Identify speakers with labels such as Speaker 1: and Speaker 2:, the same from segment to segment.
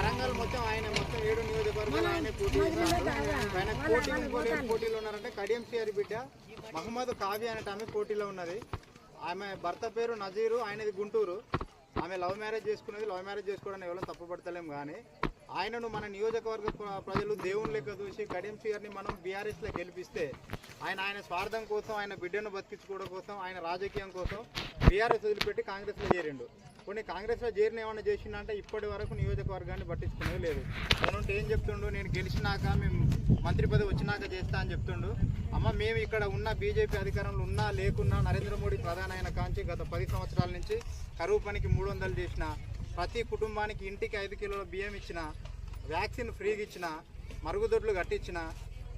Speaker 1: వరంగల్ మొత్తం ఆయన మొత్తం ఏడు నియోజకవర్గాలు ఆయన పోటీ ఆయన పోటీ పోటీలో ఉన్నారంటే కడియం సిఆర్ బిడ్డ మహమ్మద్ కావి అనేట ఆమె పోటీలో ఉన్నది. ఆమె భర్త పేరు నజీరు ఆయనది గుంటూరు. ఆమె లవ్ మ్యారేజ్ చేసుకున్నది లవ్ మ్యారేజ్ చేసుకోవడం ఎవరో తప్పుపడతలేం కానీ ఆయనను మన నియోజకవర్గ ప్రజలు దేవుని లెక్క చూసి కడియం సిఆర్ని మనం బీఆర్ఎస్లో గెలిపిస్తే ఆయన ఆయన స్వార్థం కోసం ఆయన బిడ్డను బతికించుకోవడం కోసం ఆయన రాజకీయం కోసం బీఆర్ఎస్ వదిలిపెట్టి కాంగ్రెస్లో చేరిండు. కొన్ని కాంగ్రెస్లో చేరిన ఏమైనా చేసిందంటే ఇప్పటి వరకు నియోజకవర్గాన్ని పట్టించుకునేది లేదు. తనుంటే ఏం చెప్తుండు నేను గెలిచినాక మేము మంత్రి పదవి వచ్చినాక చేస్తా అని చెప్తుండు. అమ్మ మేము ఇక్కడ ఉన్న బీజేపీ అధికారంలో ఉన్నా లేకున్నా నరేంద్ర మోడీ ప్రధాని అయిన కాంచి గత పది సంవత్సరాల నుంచి కరువు పనికి మూడు వందలు చేసిన ప్రతి కుటుంబానికి ఇంటికి ఐదు కిలోల బియ్యం ఇచ్చిన వ్యాక్సిన్ ఫ్రీగా ఇచ్చిన మరుగుదొడ్లు కట్టించిన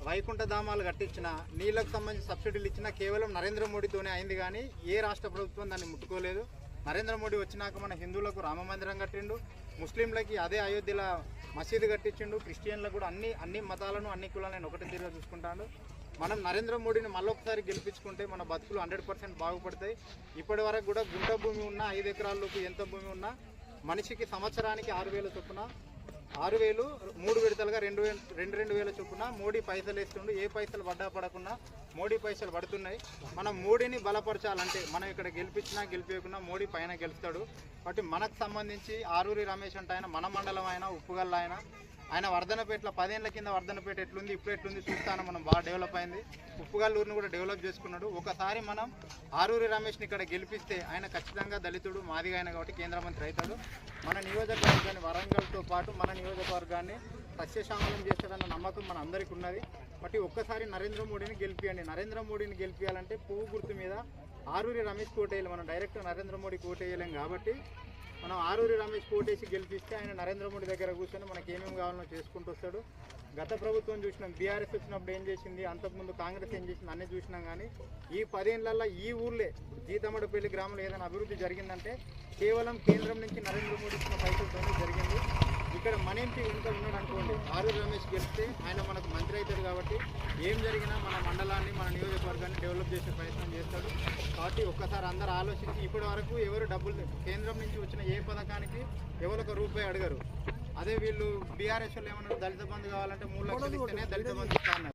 Speaker 1: వైకుంఠ ధామాలు కట్టించిన నీళ్ళకు సంబంధించి సబ్సిడీలు ఇచ్చిన కేవలం నరేంద్ర మోడీతోనే అయింది కానీ ఏ రాష్ట్ర ప్రభుత్వం దాన్ని ముట్టుకోలేదు. నరేంద్ర మోడీ వచ్చినాక మన హిందువులకు రామ మందిరం కట్టిండు ముస్లింలకి అదే అయోధ్యలో మసీదు కట్టించిండు క్రిస్టియన్లకు కూడా అన్ని అన్ని మతాలను అన్ని కులాలను ఒకటి తీరుగా చూసుకుంటాడు. మనం నరేంద్ర మోడీని మళ్ళొకసారి గెలిపించుకుంటే మన బతుకులు హండ్రెడ్ పర్సెంట్ బాగుపడతాయి. ఇప్పటి వరకు కూడా గుంట భూమి ఉన్నా ఐదు ఎకరాల్లోపు ఎంత భూమి ఉన్నా మనిషికి సంవత్సరానికి ఆరు వేల చొప్పున ఆరు వేలు మూడు విడతలుగా రెండు వేలు రెండు రెండు వేల చొప్పున మోడీ పైసలు వేస్తుండు. ఏ పైసలు పడ్డా పడకుండా మోడీ పైసలు పడుతున్నాయి. మనం మోడీని బలపరచాలంటే మనం ఇక్కడ గెలిపించినా గెలిపించకుండా మోడీ పైన గెలుస్తాడు. కాబట్టి మనకు సంబంధించి ఆరూరి రమేష్ అంటే ఆయన మన మండలం అయినా ఉప్పుగల్ల ఆయన ఆయన వర్ధనపేటలో పదేళ్ళ కింద వర్ధనపేట ఎట్లుంది ఇప్పుడు ఎట్లుంది చూస్తాను మనం బాగా డెవలప్ అయింది. ఉప్పుగల్లూరుని కూడా డెవలప్ చేసుకున్నాడు. ఒకసారి మనం ఆరూరి రమేష్ని ఇక్కడ గెలిపిస్తే ఆయన ఖచ్చితంగా దళితుడు మాదిగా ఆయన కాబట్టి కేంద్ర మంత్రి అవుతాడు. మన నియోజకవర్గాన్ని వరంగల్తో పాటు మన నియోజకవర్గాన్ని సస్యశామలం చేస్తాడన్న నమ్మకం మన అందరికీ ఉన్నది. బట్టి ఒక్కసారి నరేంద్ర మోడీని గెలిపియండి. నరేంద్ర మోడీని గెలిపియాలంటే పువ్వు గుర్తు మీద ఆరూరి రమేష్ కోటేయాలి. మనం డైరెక్ట్ నరేంద్ర మోడీ కోటేయలేం కాబట్టి మనం ఆరూరి రమేష్ కోటేసి గెలిపిస్తే ఆయన నరేంద్ర మోడీ దగ్గర కూర్చొని మనకి ఏమేమి కావాలో చేసుకుంటూ వస్తాడు. గత ప్రభుత్వం చూసినాం బీఆర్ఎస్ వచ్చినప్పుడు ఏం చేసింది? అంతకుముందు కాంగ్రెస్ ఏం చేసింది? అన్నీ చూసినాం కానీ ఈ పదేళ్ళలో ఈ ఊర్లే జీతమడపల్లి గ్రామంలో ఏదైనా అభివృద్ధి జరిగిందంటే కేవలం కేంద్రం నుంచి నరేంద్ర మోడీ ఇచ్చిన పైసలతోనే జరిగింది. ఇక్కడ మన ఎంపీ వెనుక ఉన్నాడు అనుకోండి ఆరు రమేష్ గెలిస్తే ఆయన మనకు మంత్రి అవుతాడు కాబట్టి ఏం జరిగినా మన మండలాన్ని మన నియోజకవర్గాన్ని డెవలప్ చేసే ప్రయత్నం చేస్తాడు. కాబట్టి ఒక్కసారి అందరు ఆలోచించి ఇప్పటి వరకు ఎవరు డబ్బులు కేంద్రం నుంచి వచ్చిన ఏ పథకానికి ఎవరు ఒక రూపాయి అడగరు. అదే వీళ్ళు బీఆర్ఎస్ వాళ్ళు ఏమన్నారు దళిత బంధు కావాలంటే మూడు లక్షలు ఇస్తేనే దళిత బంధు ఇస్తా